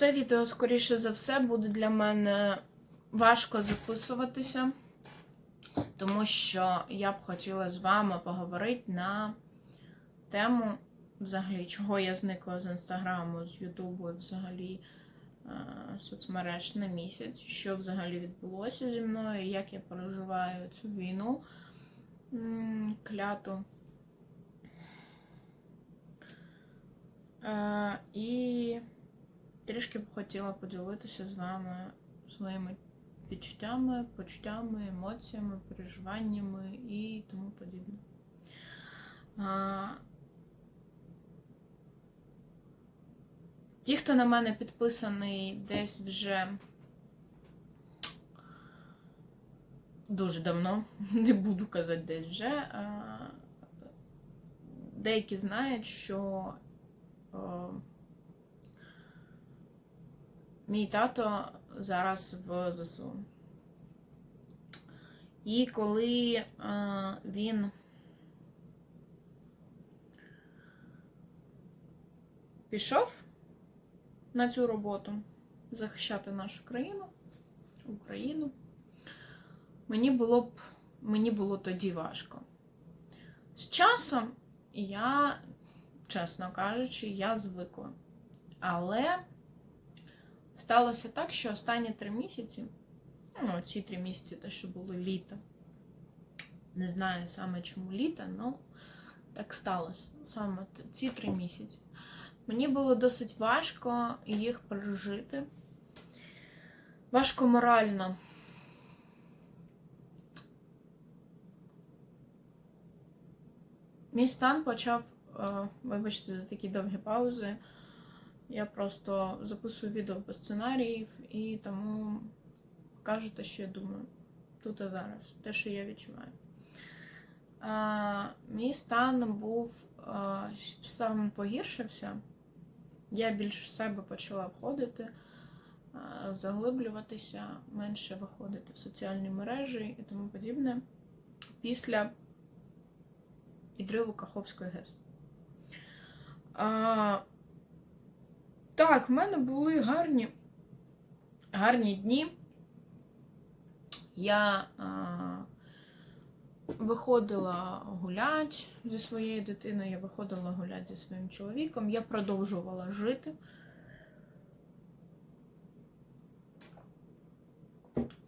Це відео, скоріше за все, буде для мене важко записуватися, тому що я б хотіла з вами поговорити на тему, взагалі, чого я зникла з інстаграму, з Ютубу і взагалі е, соцмереж на місяць, що взагалі відбулося зі мною, як я переживаю цю війну кляту. Е, і трішки б хотіла поділитися з вами своїми відчуттями, почуттями, емоціями, переживаннями і тому подібне. А, Ті, хто на мене підписаний десь вже дуже давно, не буду казати десь вже, деякі знають, що Мій тато зараз в ЗСУ. І коли е, він пішов на цю роботу захищати нашу країну, Україну, мені було б мені було тоді важко. З часом я, чесно кажучи, я звикла. Але сталося так, що останні три місяці, ну, ці три місяці, те, що було літо, не знаю саме чому літо, але так сталося. Саме ці три місяці. Мені було досить важко їх пережити. Важко морально. Мій стан почав, е, вибачте, за такі довгі паузи. Я просто записую відео без сценаріїв і тому кажу те, що я думаю. Тут і зараз, те, що я відчуваю. А, мій стан був а, стан погіршився. Я більш в себе почала входити, заглиблюватися, менше виходити в соціальні мережі і тому подібне після підриву Каховської ГЕС. А, так, в мене були гарні гарні дні. Я а, виходила гулять зі своєю дитиною, я виходила гуляти зі своїм чоловіком, я продовжувала жити.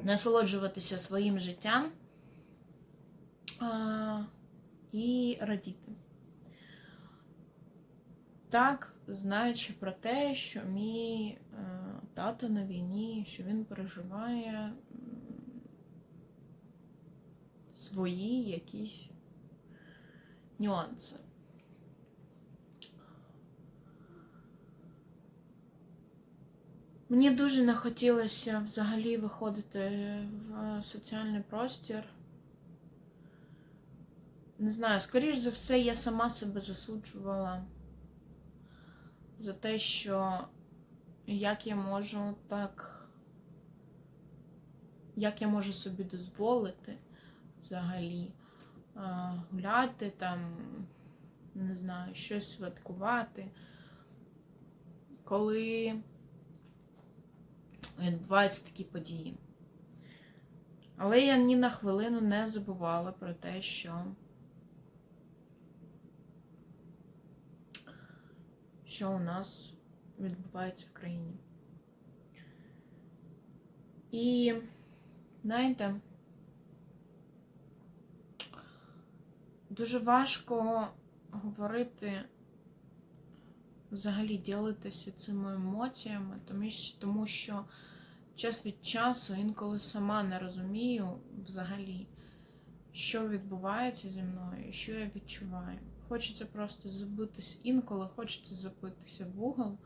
Насолоджуватися своїм життям а, і радіти. Так, знаючи про те, що мій е, тато на війні, що він переживає свої якісь нюанси. Мені дуже не хотілося взагалі виходити в соціальний простір. Не знаю, скоріш за все, я сама себе засуджувала за те, що як я можу так, як я можу собі дозволити взагалі гуляти там, не знаю, щось святкувати, коли відбуваються такі події. Але я ні на хвилину не забувала про те, що що у нас відбувається в країні. І, знаєте, дуже важко говорити, взагалі ділитися цими емоціями, тому що, час від часу інколи сама не розумію взагалі, що відбувається зі мною, що я відчуваю. Хочеться просто забитися, інколи хочеться забитися в угол,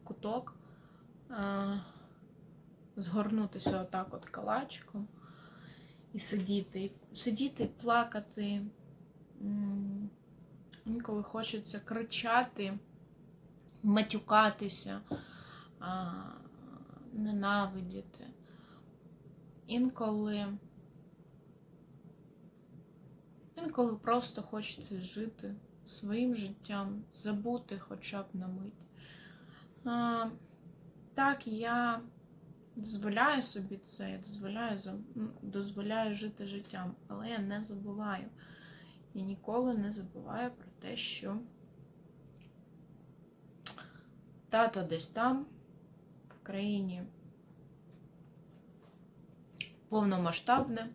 в куток, а, згорнутися отак от калачиком і сидіти. Сидіти, плакати. Інколи хочеться кричати, матюкатися, ненавидіти. Інколи. Інколи просто хочеться жити своїм життям, забути хоча б на мить. А, Так, я дозволяю собі це, я дозволяю, дозволяю жити життям, але я не забуваю. Я ніколи не забуваю про те, що тато десь там, в країні повномасштабне.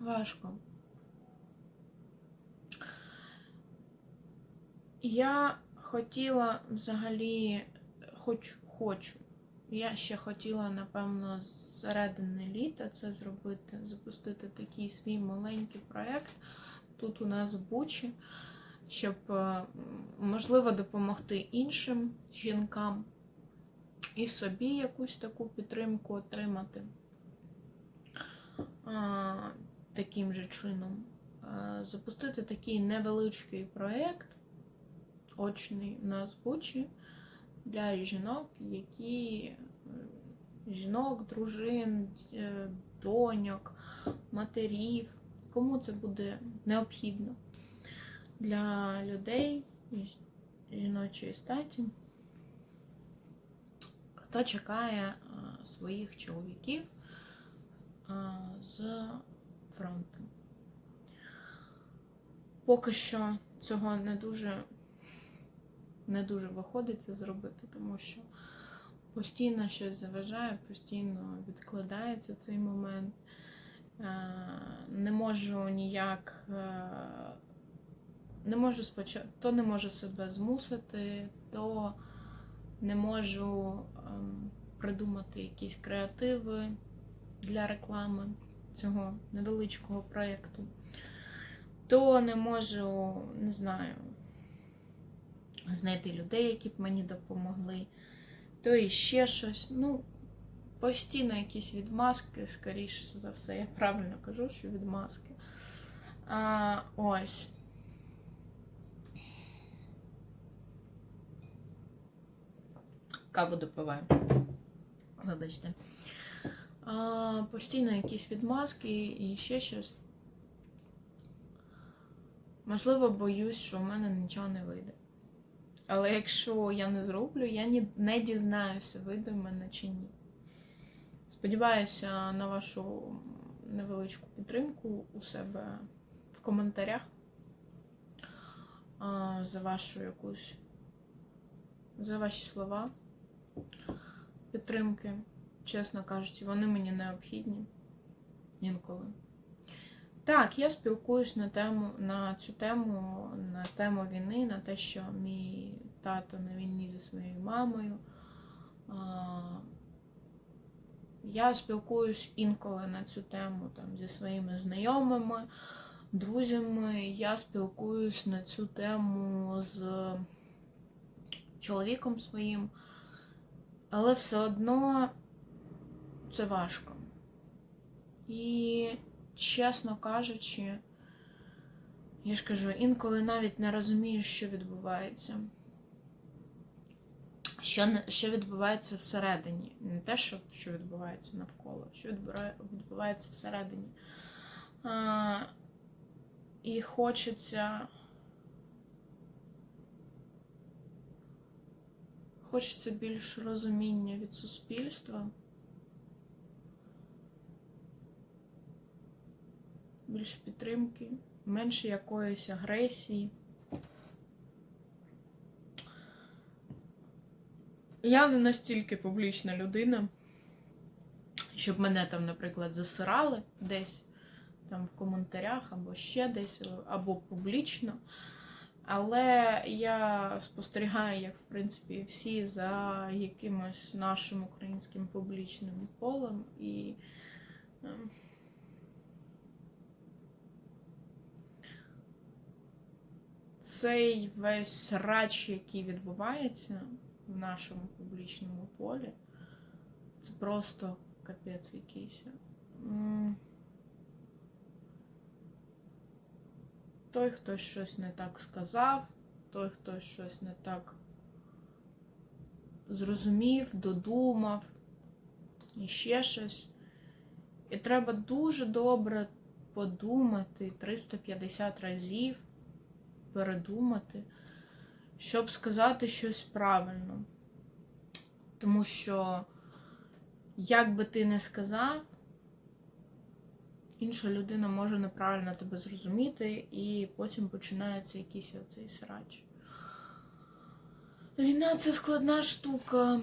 Важко. Я хотіла взагалі, хочу, хочу. Я ще хотіла, напевно, з середини літа це зробити, запустити такий свій маленький проєкт тут у нас в Бучі, щоб, е, можливо, допомогти іншим жінкам і собі якусь таку підтримку отримати а, таким же чином. А, Запустити такий невеличкий проєкт, очний у нас Бучі, для жінок, які е, жінок, дружин, е, доньок, матерів, кому це буде необхідно для людей жіночої статі, хто чекає своїх чоловіків з фронту. Поки що цього не дуже, не дуже виходить це зробити, тому що постійно щось заважає, постійно відкладається цей момент. Е, Не можу ніяк, е, не можу спочатку, то не можу себе змусити, то не можу придумати якісь креативи для реклами цього невеличкого проєкту, то не можу, не знаю, знайти людей, які б мені допомогли, то і ще щось. Ну, постійно якісь відмазки, скоріше за все, я правильно кажу, що відмазки. А, ось. Каву допиваю. Вибачте. А, постійно якісь відмазки і ще щось. Можливо, боюсь, що в мене нічого не вийде. Але якщо я не зроблю, я не дізнаюся, вийде в мене чи ні. Сподіваюся на вашу невеличку підтримку у себе в коментарях за вашу якусь за ваші слова підтримки. Чесно кажучи, вони мені необхідні інколи. Так, я спілкуюсь на тему на цю тему, на тему війни, на те, що мій тато на війні зі своєю мамою. Я спілкуюсь інколи на цю тему там, зі своїми знайомими, друзями. Я спілкуюсь на цю тему з чоловіком своїм, але все одно це важко. І, чесно кажучи, я ж кажу, інколи навіть не розумієш, що відбувається. Що, що відбувається всередині. Не те, що, що відбувається навколо, що відбувається всередині. А, і хочеться. Хочеться більш розуміння від суспільства. Більш підтримки, менше якоїсь агресії. Я не настільки публічна людина, щоб мене там, наприклад, засирали десь там в коментарях або ще десь, або публічно. Але я спостерігаю, як в принципі всі за якимось нашим українським публічним полем і. ем, Цей весь срач, який відбувається в нашому публічному полі, це просто капець якийсь. Той, хто щось не так сказав, той, хто щось не так зрозумів, додумав і ще щось. І треба дуже добре подумати 350 разів передумати, щоб сказати щось правильно. Тому що, як би ти не сказав, інша людина може неправильно тебе зрозуміти, і потім починається якийсь оцей срач. Війна це складна штука.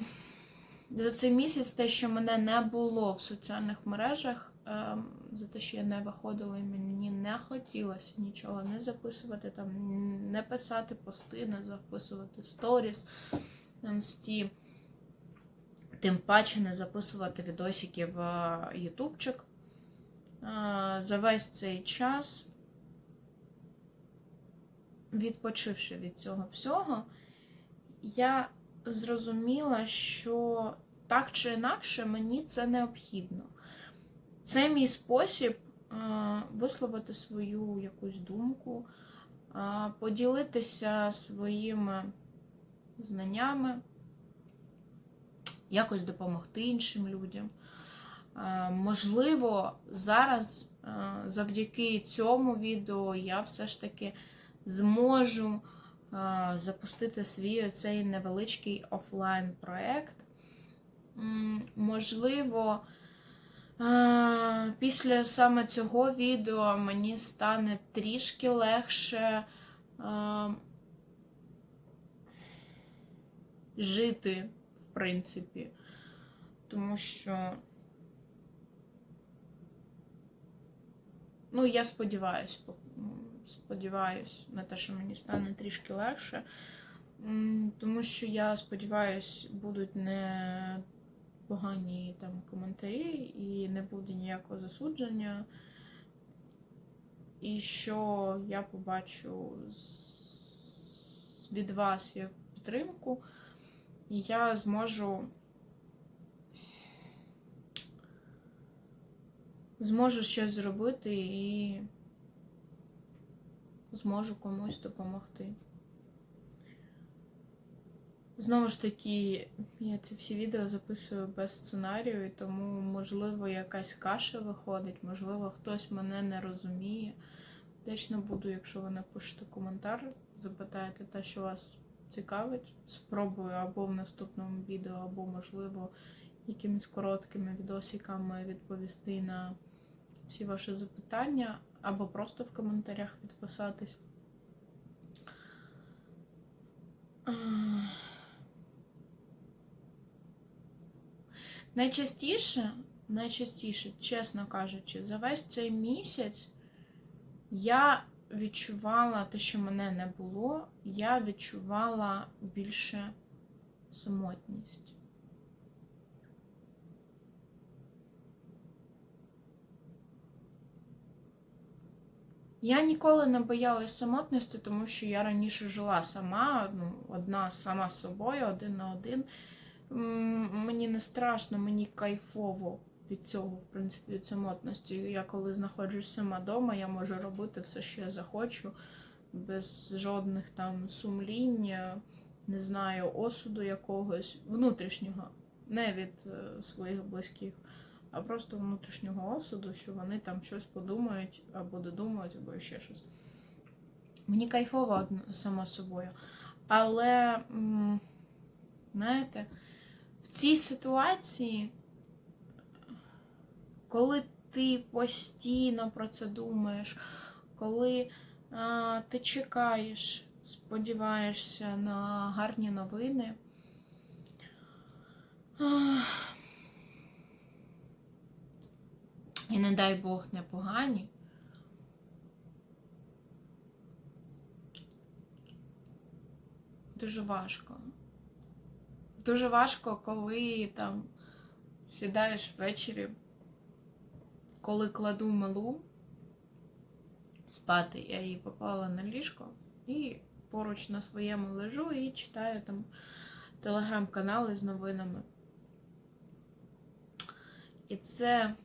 За цей місяць те, що мене не було в соціальних мережах, ем, за те, що я не виходила, і мені не хотілося нічого не записувати, там, не писати пости, не записувати сторіс на. Тим паче не записувати відосики в е, Ютубчик. За весь цей час, відпочивши від цього всього, я зрозуміла, що так чи інакше мені це необхідно. Це мій спосіб висловити свою якусь думку, поділитися своїми знаннями, якось допомогти іншим людям. Е, Можливо, зараз е, завдяки цьому відео я все ж таки зможу е, запустити свій оцей невеличкий офлайн проект. Можливо, після саме цього відео мені стане трішки легше жити, в принципі. Тому що, ну, я сподіваюся, сподіваюсь на те, що мені стане трішки легше. Тому що я сподіваюсь, будуть не погані там коментарі і не буде ніякого засудження. І що я побачу від вас як підтримку, і я зможу зможу щось зробити і зможу комусь допомогти. Знову ж таки, я ці всі відео записую без сценарію, тому, можливо, якась каша виходить, можливо, хтось мене не розуміє. Вдячна буду, якщо ви напишете коментар, запитаєте те, що вас цікавить. Спробую або в наступному відео, або, можливо, якимись короткими відосиками відповісти на всі ваші запитання, або просто в коментарях відписатись. Ах. Найчастіше, найчастіше, чесно кажучи, за весь цей місяць я відчувала те, що мене не було, я відчувала більше самотність. Я ніколи не боялась самотності, тому що я раніше жила сама, ну, одна сама з собою, один на один. Мені не страшно, мені кайфово від цього, в принципі, від самотності. Я коли знаходжусь сама вдома, я можу робити все, що я захочу, без жодних там сумління, не знаю, осуду якогось внутрішнього, не від е, своїх близьких, а просто внутрішнього осуду, що вони там щось подумають або додумають, або ще щось. Мені кайфово само собою. Але, знаєте, в цій ситуації, коли ти постійно про це думаєш, коли а, ти чекаєш, сподіваєшся на гарні новини. ах, І не дай Бог непогані. Дуже важко. Дуже важко, коли там сідаєш ввечері, коли кладу малу спати, я її попала на ліжко і поруч на своєму лежу і читаю там телеграм-канали з новинами. І це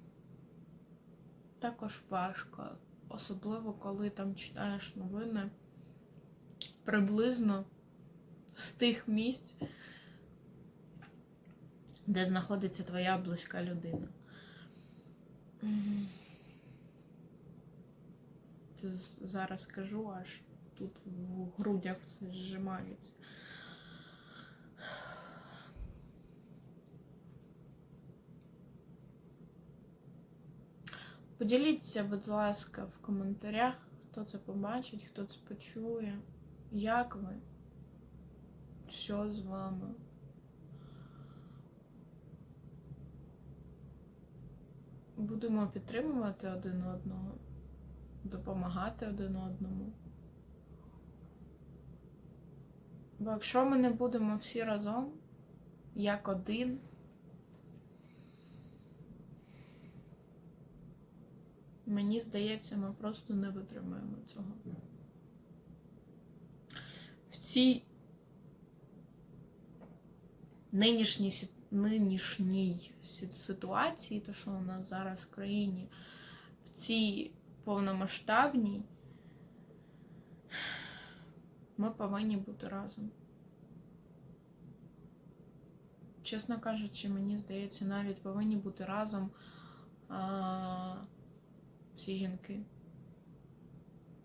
також важко, особливо коли там читаєш новини приблизно з тих місць, де знаходиться твоя близька людина. Це зараз кажу, аж тут в грудях все зжимається. Поділіться, будь ласка, в коментарях, хто це побачить, хто це почує, як ви, що з вами. Будемо підтримувати один одного, допомагати один одному. Бо якщо ми не будемо всі разом, як один, мені здається, ми просто не витримаємо цього. В цій нинішній, нинішній ситуації, то що у нас зараз в країні, в цій повномасштабній, ми повинні бути разом. Чесно кажучи, мені здається, навіть повинні бути разом а, всі жінки.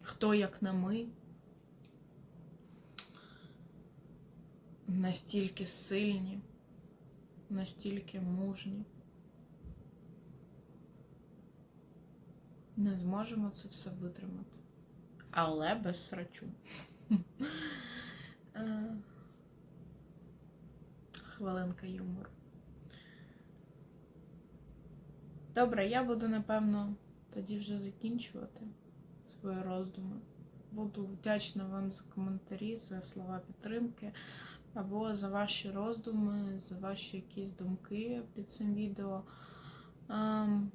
Хто як не ми. Настільки сильні, настільки мужні. Не зможемо це все витримати. Але без срачу. Е, Хвилинка юмору. Добре, я буду, напевно, тоді вже закінчувати свої роздуми. Буду вдячна вам за коментарі, за слова підтримки, або за ваші роздуми, за ваші якісь думки під цим відео. Ем,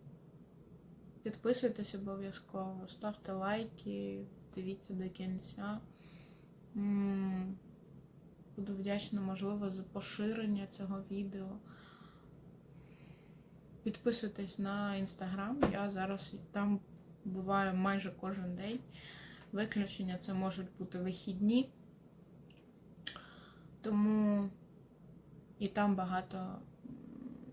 Підписуйтесь обов'язково, ставте лайки, дивіться до кінця. Буду вдячна, можливо, за поширення цього відео. Підписуйтесь на інстаграм. Я зараз там буваю майже кожен день. Виключення це можуть бути вихідні. Тому і там багато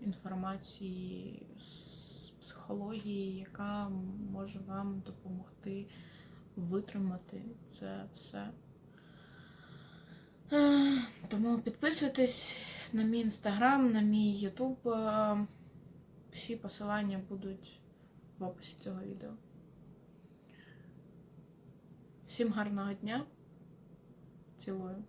інформації з психології, яка може вам допомогти витримати це все. Е, Тому підписуйтесь на мій інстаграм, на мій ютуб. Всі посилання будуть в описі цього відео. Всім гарного дня. Цілую.